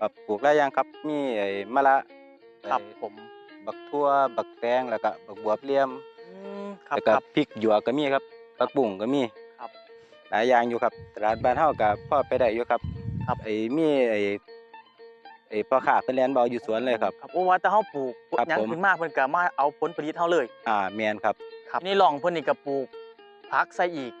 ครับปลูกหลายอย่างครับ มีไอ้มะละครับไอ้ผมบักทั่วบักแตงแล้วก็บักบวบเหลี่ยมอืมครับแล้วก็ครับ พริกหยวกก็มีครับผักบุ้งก็มีครับ หลายอย่างอยู่ครับตลาดบ้านเฮาก็พอไปได้อยู่ครับครับไอ้มีไอ้ไอ้พ่อค้าเพิ่นแล่นบ่เอาอยู่สวนเลยครับ ครับโอ้ว่าแต่เฮาปลูกครับหยังผม ขึ้นมาเพิ่นก็มาเอาผลผลิตเฮาเลย อ่าแม่นครับ ครับนี่ร่องเพิ่นนี่ก็ปลูกผักใส่อีก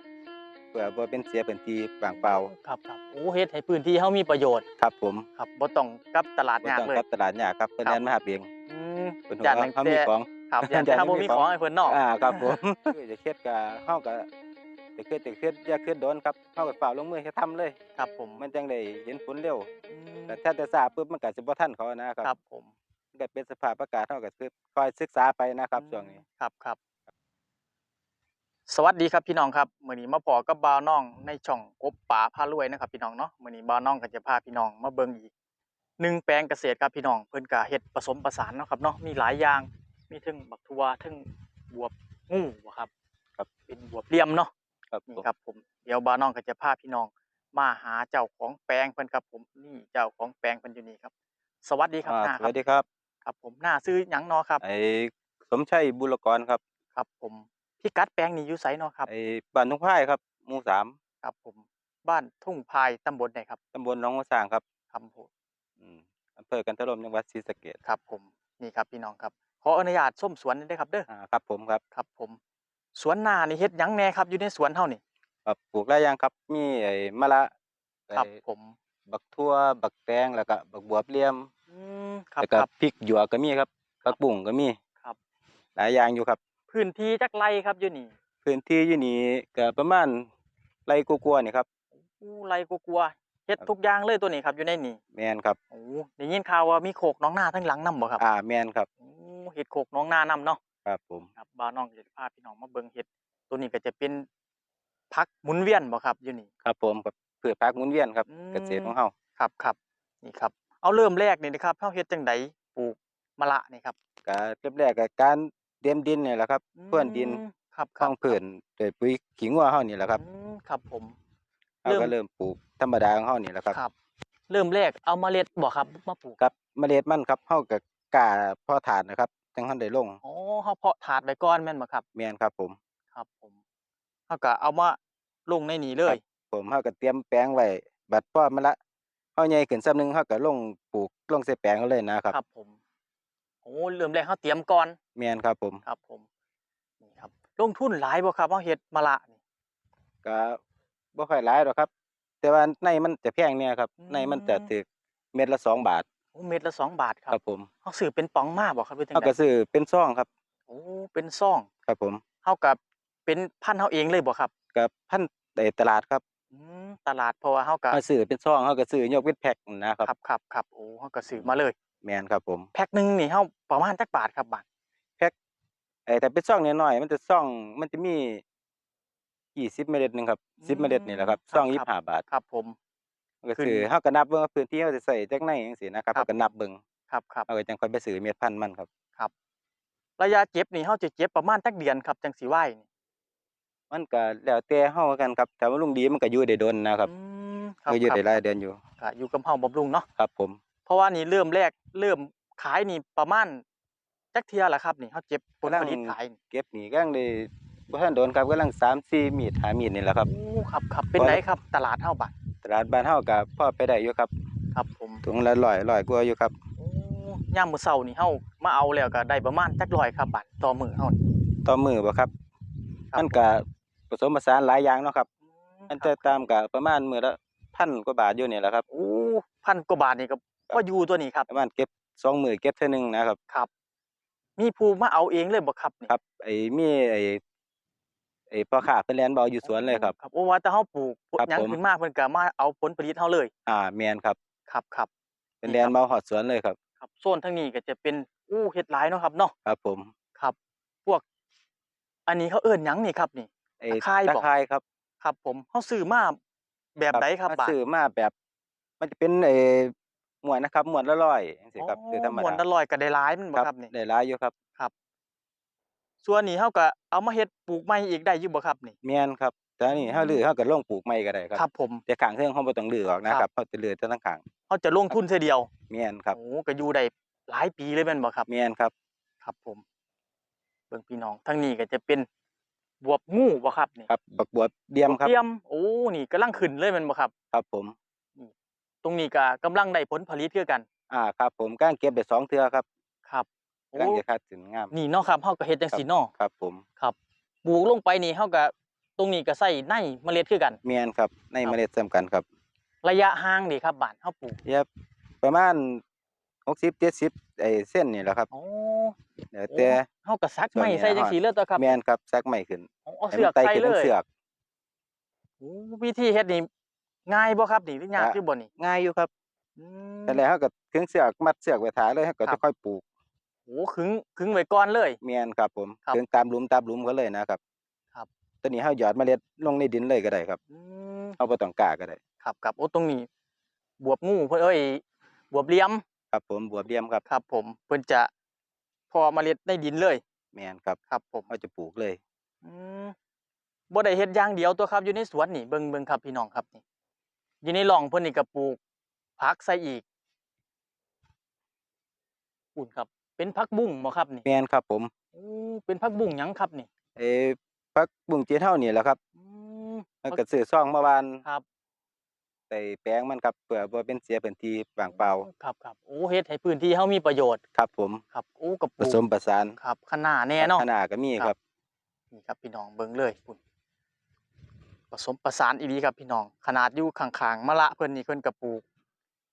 เพื่อบ่เป็นเสียพื้นที่ว่างเปล่าครับครับโอ้เฮ็ดให้พื้นที่เฮามีประโยชน์ครับผมครับบ่ต้องกลับตลาดบ่ยากต้องเลย กลับตลาดยากครับเพิ่นครับ แล่นมาหาเองอืมเพิ่นย่านว่าตั้งเฮามีแต่ของ ครับย่านแต่ย่านเฮาบ่มีมีของของให้เพิ่นเนาะอ่าครับผมคือจะเครียดก็เฮาก็จะเครียดจะเครียดอย่าเครียดโดนครับเฮาก็ฝ่าลงมือเฮ็ดทำเลย ครับผมมันจังได้เห็นผลเร็วอืมแต่ถ้าแต่ช้าปุ๊บมันก็สิบ่ทันเขานะครับครับผมมันก็เป็นสภาพอากาศเฮาก็คือคอยศึกษาไปนะครับช่วงนี้ ครับครับ สวัสดีครับพี่น้องครับมื้อนี้มาพอกับบ่าวน้องในช่องกบป่าพารวยนะครับพี่น้องเนาะมื้อนี้บ่าวน้องก็จะพาพี่น้องมาเบิ่งอีกหนึ่งแปลงเกษตรครับพี่น้องเพิ่นก็เฮ็ดผสมผสานเนาะครับเนาะมีหลายอย่างมีทั้งบักทั่วทั้งบวบงูบ่ครับครับ เป็นบวบเหลี่ยมเนาะครับนี่ผมครับผมเดี๋ยวบ่าวน้องก็จะพาพี่น้อง มาหาเจ้าของแปลงเพิ่นครับผมนี่เจ้าของแปลงเพิ่นอยู่นี่ครับ สวัสดีครับอ่าน้าสควัรับสดีครับครับผมหน้าซื้อหยังเนาะครับไอ้สมชัยบุรกรครับ ครับผม พี่กัดแปลงนี่อยู่ไสเนาะครับ ไอ้บ้านทุ่งพายครับหมู่สามครับ ผมบ้านทุ่งพายตำบลไหนครับตำบลหนองมะสร้างครับคำพูอืมอำเภอกันทรลมจังหวัดศรีสะเกษครับ ผมนี่ครับพี่น้องครับ ขออนุญาตส้มสวนได้ครับเด้ออ่าครับผมครับครับ ผม สวนนานี่เฮ็ดหยังแหน่ครับอยู่ในสวนเฮานี่ครับปลูกหลายอย่างครับ มีไอ้มะละครับ ไอ้ผมบักทั่วบักแตงแล้วก็บักบวบเหลี่ยมอืมครับแล้วก็ครับ พริกหยวกก็มีครับผักบุ้งก็มีครับ หลายอย่างอยู่ครับ พื้นที่จักไรครับอยู่นี่พื้นที่อยู่นี่ก็ประมาณไร่กว่าๆนี่ครับอู้ไรกลัวๆเฮ็ดทุกอย่างเลยตัวนี้ครับอยู่ในนี่แม่นครับโอ้ได้ยินข่าวว่ามีโคกหน้องนาทั้งหลังนํบ่ครับอ่าแม่นครับโอ้เฮ็ดโคกหน้องนานํเนาะครับผมครับบ่าวน้องจะพาพี่น้องมาเบิ่งเฮ็ดตัวนี้ก็จะเป็นผักหมุนเวียนบ่ครับอยู่นี่ครับผมกับพืชผักหมุนเวียนครับอืมเกษตรของเฮาครับครับนี่ครับเอาเริ่มแรกนี่นะครับเฮาเฮ็ดจังไดปลูกมะละนี่ครับก็เริ่มแรกก็การ เตรียมดินนี่แหละครับเพื่อนดินอืมครับคข้รัอบงพื้นด้วยปุ๋ยขี้งัวเฮานี่แหละครับอืมครับผมเฮาก็เริ่มปลูกธรรมดาของเฮานี่แหละครับ ครับ เริ่มแรกเอาเมล็ดบ่ครับมาปลูกครับเมล็ดมันครับเฮาก็กล้าเพาะถาดนะครับจังเฮาได้ลงอ๋อเฮาเพาะถาดไว้ก่อนแม่นบ่ครับ แม่นครับ ผมครับผมเฮาก็เอามาลงในนี้เลย ผมเฮาก็เตรียมแปลงไว้บัดพอมันละเฮาใหญ่ขึ้นซ้ำนึงเฮาก็ลงปลูกลงใส่แปลงเอาเลยนะครับ ครับผมโอ้เริ่มแรกเฮาเตรียมก่อนแม่นครับผมครับผมนี่ครับลงทุนหลายบ่ครับเฮาเฮ็ดมะละนี่ก็บ่ค่อยหลายดอกครับ แต่ว่าในมันจะแพงเนี่ยครับอืมในมันจะถึกเม็ดละสองบาทโอ้เม็ดละสองบาทคครัรับบผมเฮาซื้อเป็นป๋องมาบ่ครับหรือจังเฮาไดก็ซื้อเป็นซองครับโอ้เป็นซองครับผมเฮากับเป็นพันธุ์เฮาเองเลยบ่ครับกับพันในตลาดครับอืมตลาดเพราะว่าเฮาก็เฮาซื้อเป็นซองเฮาก็ซื้อยกเว้นแพ็คนะครับครับครับครับโอ้เฮาก็ซื้อมาเลย แม่นครับผมแพ็คหนึงนี่เฮาประมาณจักบาทครับบาทไอ้แต่เป็นซองน้อยๆมันจะซองมันจะมี20เมล็ดหนึงครับ10เมล็ดนี่แหละครับซอง25บาทครับ ผมก็ขึ้นซื้อเฮาก็นับเบิ่งว่าพื้นที่เฮาสิใส่จักไหนจังซี่นะครับครับเฮาก็นับเบิ่งครับครับเฮาก็จังค่อยไปซื้อเม็ดพันธุ์มันครับระยะเก็บนี่เฮาจะเก็บประมาณจักเดือนครับจังสิไหวนี่มันก็แล้วแต่เฮากันครับถ้าว่าลุงดีมันก็อยู่ได้ดนนะครับอืมครับก็อยู่คได้รับหลายเดือนอยู่ก็อยู่กับเฮาบำรุงเนาะครับ ผม เพราะว่านี่เริ่มแรกเริ่มขายนี่ประมาณจักเทื่อละครับนี่เฮาเก็บผลผลิตขายนี่เก็บนี่กำลังได้บ่ทันโดนครับกำลัง3 4มีด5มีดนี่แหละครับโอ้ครับครับเป็นพอไดแล้วครับ ตลาดเฮาบัดตลาดบ้านเฮาก็พอไปได้อยู่ครับครับผมถุงละ100 100กว่าอยู่ครับโอ้ยามมื้อเช้านี่เฮามาเอาแล้วก็ได้ประมาณจักร้อยครับบัดต่อมื้อเฮานี่ต่อมื้อบ่ครับครับมันก็ผสมผสานหลายอย่างเนาะครับอืมันครัจะบตามก็ประมาณมื้อละพันกว่าบาทอยู่นี่แหละครับโอ้พันกว่าบาทนี่ก็ พออยู่ตัวนี้ครับประมาณเก็บสองมื้อเก็บเทื่อหนึงนะครับ ครับ มีผู้มาเอาเองเลยบ่ครับนี่ครับ ไอ้มีไอ้ไอ้พ่อค้าเพิ่นแล่นบ่เอาอยู่สวนเลยครับ ครับโอ้ว่าแต่เฮาปลูกครับหยังผมขึ้นมาเพิ่นก็มาเอาผลผลิตเฮาเลย อ่าแม่นครับ ครับครับเพิ่นนี่แล่คนรับมาเอาฮอดสวนเลยครับ ครับโซนทางนี้ก็จะเป็นอู้เฮ็ดหลายเนาะครับเนาะครับ ผมครับ พวก อันนี้เขาเอิ้นหยังนี่ครับนี่ไอ้ตะไคร้บ่ตะไคร้ครับ ครับ ผมเฮาซื้อมาแบบใดครับมาบาทซื้อมาแบบ มันจะเป็นไอ้ หมวนนะครับ หมวนละร้อยจังซี่ครับคือธรรมม้วนดาละร้อยก็ได้หลายแมันบ่ครับนี่ได้หลายอยู่ครับส่วนนี้เฮาก็เอามาเฮ็ดปลูกใหม่อีกได้อยู่บ่ครับนี่แม่นครับแต่อันนี้เฮาลื้อเฮาก็ลงปลูกใหม่ก็ได้ครับครับ ผมแต่ข้างเทิงเฮาบ่ต้องลื้อออกนะคครัรับบเฮาจะลื้อแต่ทั้งข้างเขาจะลงทุนเสียเดียวแม่นครับโอ้ก็อยู่ได้หลายปีเลยแม่นบ่ครับแม่นครับ ครับผม เบิ่งพี่น้องทั้งนี้ก็จะเป็นบวบงูบ่ครับนี่ครับบักบวบเดียมครับเตรียมโอ้นี่กำลังขึ้นเลยแม่นบ่ครับ ครับผมต รงนี้ก็กำลังได้ผลผลิตคือกันอ่าครับผมกำลังเก็บได้สองเทื่อครับครับโอ้กำลังจะคัดสินงามนี่เนาะครับเฮาก็เฮ็ดจังซี่เนาะครับผมครับปลูกลงไปนี่เฮาก็ตรงนี้ก็ใส่ในเมล็ดคือกันแม่นครับในครับเมล็ดซ้ำกันครับ ระยะห่างนี่ครับบ้านเฮาปลูกเย็บประมาณ60 70ไอ้เส้นนี่แหละครับโอ้เดี๋ยวแต่เฮาก็ซักส่วนไม้นี้ใส่จังฮอดซี่เลยตัวครับแม่นครับซักใหม่ขึ้นโอ้เอาให้เสืมัอกไต่ใส่ขึ้นเลทั้งยเสือก โอ้วิธีเฮ็ดนี่ ง่ายบ่ครับนี่หรือยากอะคือบ่นี่ง่ายอยู่ครับอืมแต่แล้วเฮาก็ขึงเสือกมัดเสือกไว้ท่าเลยเฮาก็ครัจะบค่อยปลูกโอ้ขึงขึงไว้ก่อนเลยแม่นครับผมครับขึงตามหลุมตามหลุมก็เลยนะครับครับตอนนี้เฮาหยอดเมล็ดลงในดินเลยก็ได้ครับอืมเฮาบ่ต้องกล้าก็ได้ ครับครับโอ้ตรงนี้ บวบงูเพิ่นเอ้ยบวบเหลี่ยม ครับผมบวบเดียมครับครับ ผมเพิ่นจะเพอเมล็ดในดินเลยแม่นครับครับ ผมเฮาจะปลูกเลยอืมบ่ได้เฮ็ดอย่างเดียวตัวครับอยู่ในสวนนี่เบิ่งเบิ่งครับพี่น้องครับนี่ อยู่ในร่องเพิ่นนี่ก็ปลูกผักใส่อีกอุ่นครับ เป็นผักบุ้งบ่ครับนี่แม่นครับ ผมโอ้เป็นผักบุ้งหยังครับนี่เอ้พักบุ้งจีนเฮานี่แหละครับอืมมันก็ซื้อซองมาบานครับใส่แปลงมันครับเพื่อบ่เป็นเสียพื้นที่ว่างเปล่าครับครับโอ้เฮ็ดให้พื้นที่เฮามีประโยชน์ครับ ผมครับโอ้กับปผลูกสมประสานครับขนาแน่เนาะขนาดก็มีครับครับ นี่ครับพี่น้องเบิ่งเลยพุ่น ผสมประสานอีหลีครับพี่น้อง ขนาดอยู่ข้างๆมะละเพิ่นนี่เพิ่นก็ปลูก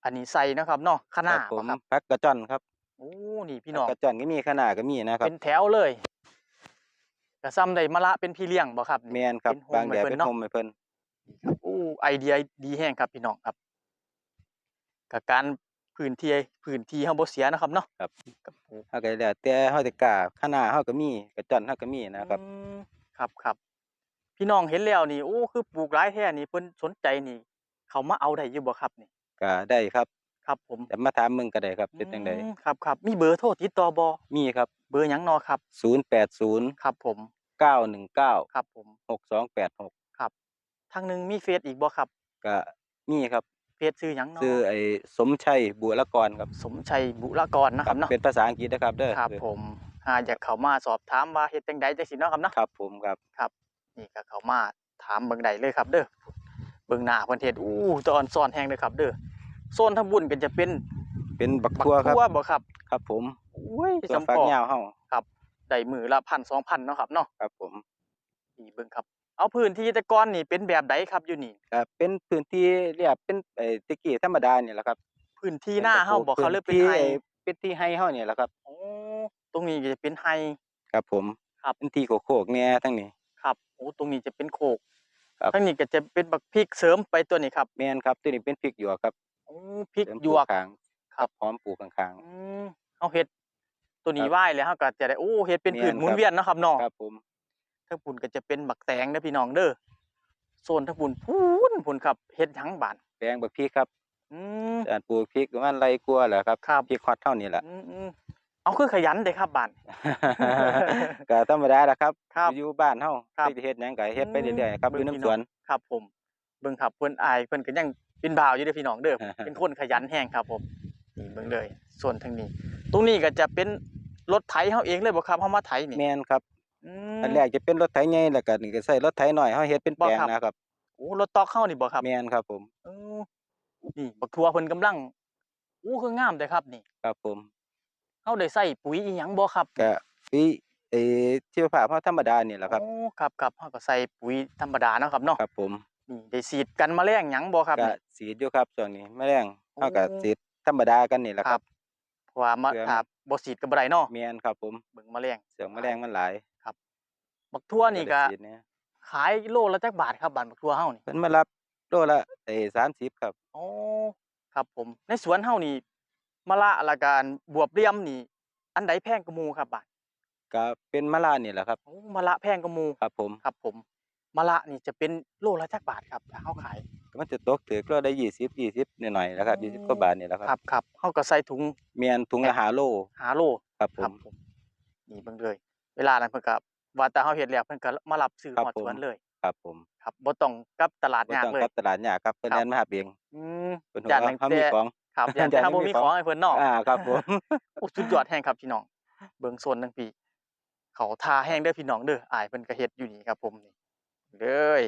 อันนี้ใส่นะครับเนาะขคนารับผมครับพักกระจ่อนครับโอ้นี่พี่น้องพักกระจ่อนก็มีขนาดก็มีนะครับ เป็นแถวเลยก็ซ้ำได้มะละเป็นพี่เลี้ยงบ่ครับแม่นครับเป็นโฮบางมแดดให้เพิ่เป็นนเนาะโฮมให้เพิ่นครับโอ้ไอเดียดีแฮงครับพี่น้องครับกับการพื้นที่พื้นที่เฮาบ่เสียนะครับเนาะครับกับปลูกเฮาก็แล้วแต่เฮาจะกล้าขนาดเฮาก็มีกระจ่อนเฮาก็มีนะครับอืมครับครับ พี่น้องเห็นแล้วนี่โอ้คือปลูกหลายแท้นี่เพิ่นสนใจนี่ เขามาเอาได้อยู่บ่ครับนี่ก็ได้ครับครับผมแต่มาถามมึงก็ได้ครับเป็นจังไดอืมครับครับมีเบอร์โทรติดต่อบ่มีครับ เบอร์หยังเนอครับ 080ครับผม919ครับผม6286ครับทางหนึงมีเฟซอีกบ่ครับก็มีครับเฟซชื่อหยังเนาะชื่อไอ้สมชัยบุรกรครับ สมชัยบุรกรนะครับเนาะเป็นภาษาอังกฤษนะครับเด้อครับผมหาอยากเข้ามาสอบถามว่าเฮ็ดจังไดจังซี่เนาะครับเนาะครับผมครับครับ นี่ก็เข้ามาถามเบิ่งได้เลยครับ เด้อเบิ่งหน้าเพิ่นเฮ็ดอู้ตอนซ่อนแฮงเลยครับ เด้อโซนทางบุญก็จะเป็นเป็นบักบักทั่วครับทั่วบ่ครับ ครับ ผมอุ้ยตัวสำฝักปอยาวเฮาครับได้มือละ1,000 2,000เนาะครับเนาะครับ ผมนี่เบิ่งครับ เอาพื้นที่แต่ก่อนนี่เป็นแบบใดครับอยู่นี่ก็เป็นพื้นที่เรียบเป็นไอ้ตะกี้ธรรมดานี่แหละครับ พื้นที่หน้าเฮาบ่เขาเลยเป็นที่ไฮเป็นที่ให้เฮานี่แหละครับโอ้ตรงนี้ก็จะเป็นไฮครับผมครับเป็นที่โคกๆแน่ทั้งนี้ ครับโอ้ตรงนี้จะเป็นโคกครับทางนี้ก็จะเป็นบักพริกเสริมไปตัวนี้ครับแม่นครับตัวนี้เป็นพริกหยวกครับโอ้พริกเสริมหยวกปลูข้างครับหอมปลูกข้าง อืมเอาเฮ็ดตัวนี้ครับไหว้แล้วเฮาก็จะได้โอ้เฮ็ดเป็นแม่นผืนหมุนครับ เวียนเนาะครับเนาะๆครับผมทางปุ่นก็จะเป็นบักแตงเด้อพี่น้องเด้อโซนทางปุ่นพูนพุ่นครับเฮ็ดหยังบานแปลงบักพริกครับอืมการปลูกพริกประมาณไรกลัวาแหละครับครับ พริกฮอตเท่านี้แหละอืมอืม เอาคือขยันเด้ครับบาน ก็ธรรมดาแหละครับ ครับอยู่บ้านเฮาครับ สิเฮ็ดหยังก็เฮ็ดไปอืมเรื่อยๆครับอเบิ่ยู่งน้ำพี่สน้องวน ครับผมเบิ่งครับเพิ่นอายเพิ่นก็ยังเป็นบ่าวอยู่เด้อพี่น้องเด้อ เป็นคนขยันแฮงครับผมนี่เบิ่งเลย ส่วนทางนี้ ตรงนี้ก็จะเป็นรถไถเฮาเองเลยบ่ครับเฮามาไถนี่แม่นครับ อือันมแรกจะเป็นรถไถใหญ่แล้วก็นี่ก็ใส่รถไถน้อยเฮาเฮ็ดเป็นแปลงบ่ครับ นะครับโอ้รถตอกเฮานี่บ่ครับแม่นครับผม เออนี่บักทัวเพิ่นกำลังอู้คืองามแต่ครับนี่ ครับผม เฮาได้ใส่ปุ๋ยอีหยังบ่ครับก็ปีเออชีวภาพเฮาธรรมดานี่แหละครับโอ้ครับครับเฮาก็ใส่ปุ๋ยธรรมดาเนาะครับเนาะครับผมนี่ได้ฉีดกันแมลงหยังบ่ครับก็นี่สีดอยู่ครับช่วงนี้แมลงโอ้เฮาก็สีดธรรมดากันนี่แหละครับเพราะว่ามาเพื่อถ้าบ่ฉีดก็บ่ได้เนาะแม่นครับผมเบิ่งแมลงเสียงแมลงมันหลายบักทั่วนี่ก็ได้ฉีดเนี่ยขายโลละจักบาทครับบานบักทั่วเฮานี่เพิ่นมารับโลละเอ้30ครับโอ้ครับผมในสวนเฮานี่ มะละและการบวบเหลี่ยมนี่ อันใดแพงกว่าหมู่ครับบาดก็เป็นมะลานี่แหละครับโอ้มะละแพงกว่าหมู่ครับ ผมครับ ผมมะละนี่จะเป็นโลละจักบาทครับถ้าเฮาขายก็มันจะตกถึกโลได้20 20หน่อยๆนะครับโอ้20กว่าบาทนี่แหละคครัรับบครับเฮาก็ใส่ถุงแม่นถุงละ5โลหาโลครับผครับมผมนี่เบิ่งเลย เวลานั้นเพิ่นก็ว่าแต่เฮาเฮ็ดแล้วเพิ่นก็มารับซื้อครับฮอดผมสวนเลยครับผมครับบ่ต้องกลับตลาดบ่ยากต้องเลยกลับตลาดยากครับเพิ่นครับแล่นมาหาเองอืมเพิ่นย่านว่าตั้งเฮามีแต่ของ ครับย่านย่านแต่เฮาบ่มีมีของของให้เพิ่นเนาะอ่าครับผมโอ้สุดยอดแฮงครับพี่น้อง เบิ่งโซนทั้งพี่เขาทาแห้งเด้อพี่น้องเด้ออ้ายเพิ่นก็เฮ็ดอยู่นี่ครับผมนี่เลย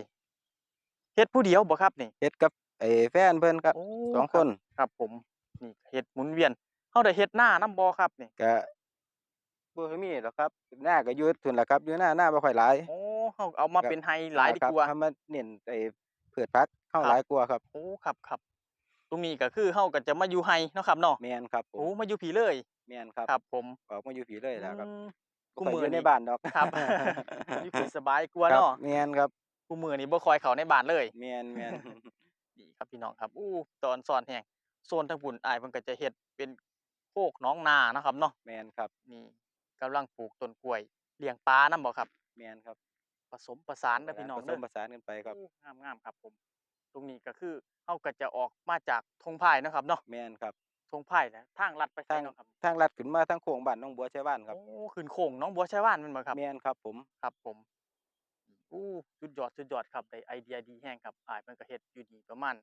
เฮ็ดผู้เดียวบ่ครับนี่เฮ็ดกับไอ้แฟนเพิ่นครับโอ้สองรับคนครับผมนี่เฮ็ดหมุนเวียนเฮาได้เฮ็ดหน้านํบ่ครับนี่ก็บ่ค่อยมีหรอกครับหน้าก็อยู่ทุ่นล่ะครับอยู่หน้าหน้าบ่ค่อยหลายโอ้เฮาเอามาครับเป็นไฮหลายดีครับกว่าเฮามาเน้นไอ้พืชผักเฮาครับหลายกว่าครับโอ้ครับครับ ตรงนี้ก็คือเฮาก็จะมาอยู่ไฮเนาะครับเนาะแม่นครับผโอ้มมาอยู่ผีเลยแม่นครับครับ ผมออกมาอยู่ผีเลยล่ะครับอืมบ่กูค่อยมื้ออยู่ในนี่บ้านดอกครับอยู่ผีสบายกว่าครับเนาะแม่นครับกูมื้อนี้บ่ค่อยเข้าในบ้านเลยแม่นแม่นนี่ครับพี่น้องครับอู้ตอนสอนแห้งโซนทางปุ่นอ้ายเพิ่นก็จะเฮ็ดเป็นโคกหน้องนานะครับเนาะแม่นครับนี่กำลังปลูกต้นกล้วยเลี้ยงปลานํบ่ครับแม่นครับผสมประสานเด้อพี่น้องผสเด้อมประสานกันไปครับอู้งามๆครับผมต รงนี้ก็คือเฮาก็จะออกมาจากทงไผ่เนาะครับเนาะแม่นครับทงไผ่นะทางลัดไปไสทางเนาะครับทางลัดขึ้นมาทางโค้งบ้านหนองบัวชัยบ้านครับโอ้ขึ้นโค้งหน้องบัวชายว่านแม่นบ่ครับแม่นครับ ผมครับ ผมอู้สุดยอดสุดยอดครับได้ไอเดียดีแฮงครับอ้ายเพิ่นก็เฮ็ดอยู่นี่ประมาณ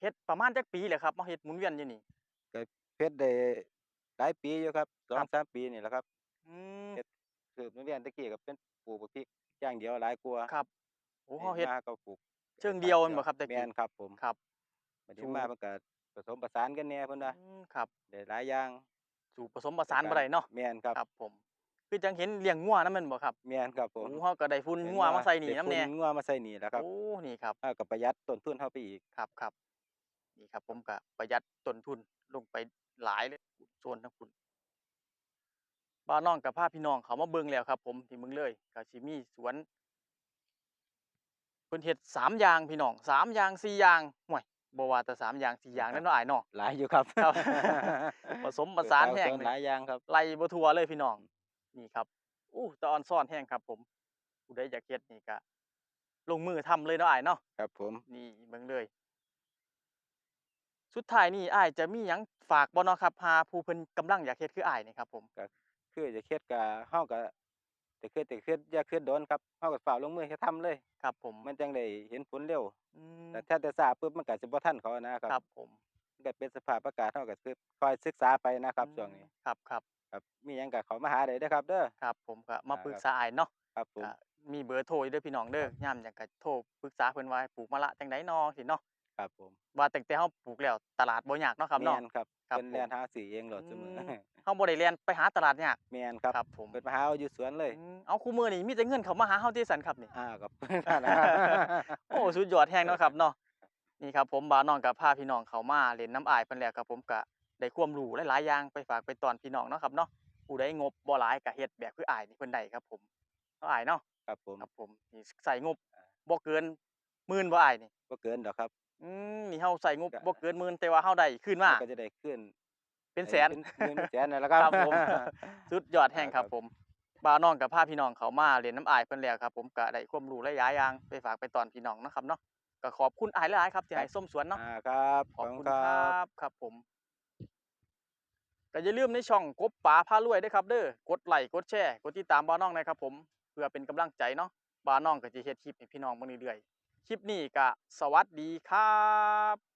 เฮ็ดประมาณจักปีแหละครับมาเฮ็ดหมุนเวียนอยู่นี่เพชรได้หลายปีอยู่ครับสอครังบสามปีนี่แหละครับอืมเฮ็ดคือโรงเรียนตะกี้ก็เป็นปลูกบักพริกอย่างเดียวหลายกว่าครับโอ้เฮาเฮ็ดมาก็ปลูก เชิงเดียวแม่นบ่ครับตะกี้แม่นครับผมครับ บัดนี้ชูมามันก็ผสมประสานกันแหน่เพิ่นว่าอืมครับได้หลายอย่างสู่ผสมผสานบ่ได้เนาะแม่นครับครับ ผม คือจังเห็นเลี้ยงงัวนำแม่นบ่ครับแม่นครับผมโอ้เฮาก็ได้ฝุ่นเห็งัวมาใส่นี่ได้นำแน่ฝุ่งัวมาใส่นี่แหล้วครับโอ้นี่ครับเฮาก็ประหยัดต้นทุนเฮาไปอีก ครับครับนี่ครับผมก็ประหยัดต้นทุนลงไปหลายเลยส่วนทั้งคุณบ้านน้องกับพาพี่น้องเขามาเบิ่งแล้วครับ ผมที่เมืองเลยก็สิมีสวนเพิ่นเฮ็ดสามอย่างพี่น้องสามอย่างสี่อย่างห่วยบ่ว่าแต่สามอย่างสี่อย่างนั่นเนาะอ้ายเนาะหลายอยู่ครับครับผสมผสานแห้งหลายอย่างครับไล่บ่ทั่วเลยพี่น้องนี่ครับอู้ตะออนซ่อนแห้งครับ ผมผู้ใดอยากเฮ็ดนี่ก็ลงมือทำเลยเนาะอ้ายเนาะครับ ผมนี่เบิ่งเลย สุดท้ายนี่อ้ายจะมีหยังฝากบ่เนาะครับหาผู้เพิ่นกำลังอยากเฮ็ดคืออ้ายนี่ครับ ผมคือจะเฮ็ดก็เฮาก็ แต่คือแต่คืออย่าคือโดนครับเฮาก็ฝ่าวลงมือเฮ็ดทำเลย ครับผมมันจังได้เห็นผลเร็ว อืมแต่ถ้าแต่ช้าปุ๊บมันก็สิบ่ทันเขานะครับครับผมมันก็เป็นสภาพอากาศเฮาก็คือคอยศึกษาไปนะครับช่วงนี้ ครับครับครับมีหยังก็เข้ามาหาได้เด้อครับ เด้อ ครับผมก็มาอ่าปรึกครับษาอ้ายเนาะครับผม ก็มีเบอร์โทรอยู่เด้อพี่น้องเด้อยามหยังก็โทรปรึกษาเพิ่นว่าให้ปลูกมะละจังได๋น้อสิเนาะ ครับผมว่าตั้งแต่เฮาปลูกแล้วตลาดบ่ยากเนาะครับเนาะแม่นครับครับเพิ่นผมแล่นหาซื้อเองโลดซุมื้ออืมเฮาบ่ได้เรียนไปหาตลาดยากแม่นครับครับผมเพิ่นมาหาเอาอยู่สวนเลย อืมเอาคู่มือนี่มีแต่เงินเข้ามาหาเฮาที่สันครับนี่ อ่าครับ นั่นนะ โอ้สุดยอดแฮงเนาะครับเนาะนี่ครับผมบ่าวน้องกับพาพี่น้องเขามาเล่นน้ำอายเพิ่นแล้วครับผมก็ได้ความรู้หลายๆอย่างไปฝากไปตอนพี่น้องเนาะครับเนาะผู้ใดงบบ่หลายก็เฮ็ดแบบคืออายนี่เพิ่นได้ครับผมเนาะอายเนาะครับผมครับผมนี่ใส่งบบ่เกินหมื่นบ่อายนี่บ่เกินดอกครับ อืมนี่เฮาใส่งบก็บ่เกินหมื่นแต่ว่าเฮาได้คืนมามันก็จะได้ขึ้น เป็นแสนเป็นเป็นแสนนั่นแหละครับครับผมสุดยอดแฮงครับครับผมบ่าวน้องกับพาพี่น้องเขามาเล่นน้ำอายเพิ่นแล้วครับ ผมก็ได้ความรู้หลายๆอย่างไปฝากไปตอนพี่น้องเนาะครับเนาะก็ขอบคุณอายหลายๆครับที่ให้ส้มสวนเนาะอ่าครับขอบคุณคครัรับบครับผมก็อย่าลืมในช่องกบป๋าพารวยด้วยครับเด้อกดไลค์กดแชร์กดติดตามบ่าวน้องนะครับผมเพื่อเป็นกำลังใจเนาะบ่าวน้องก็จะเฮ็ดคลิปให้พี่น้องเบิ่งเรื่อยๆ คลิปนี้ก็สวัสดีครับ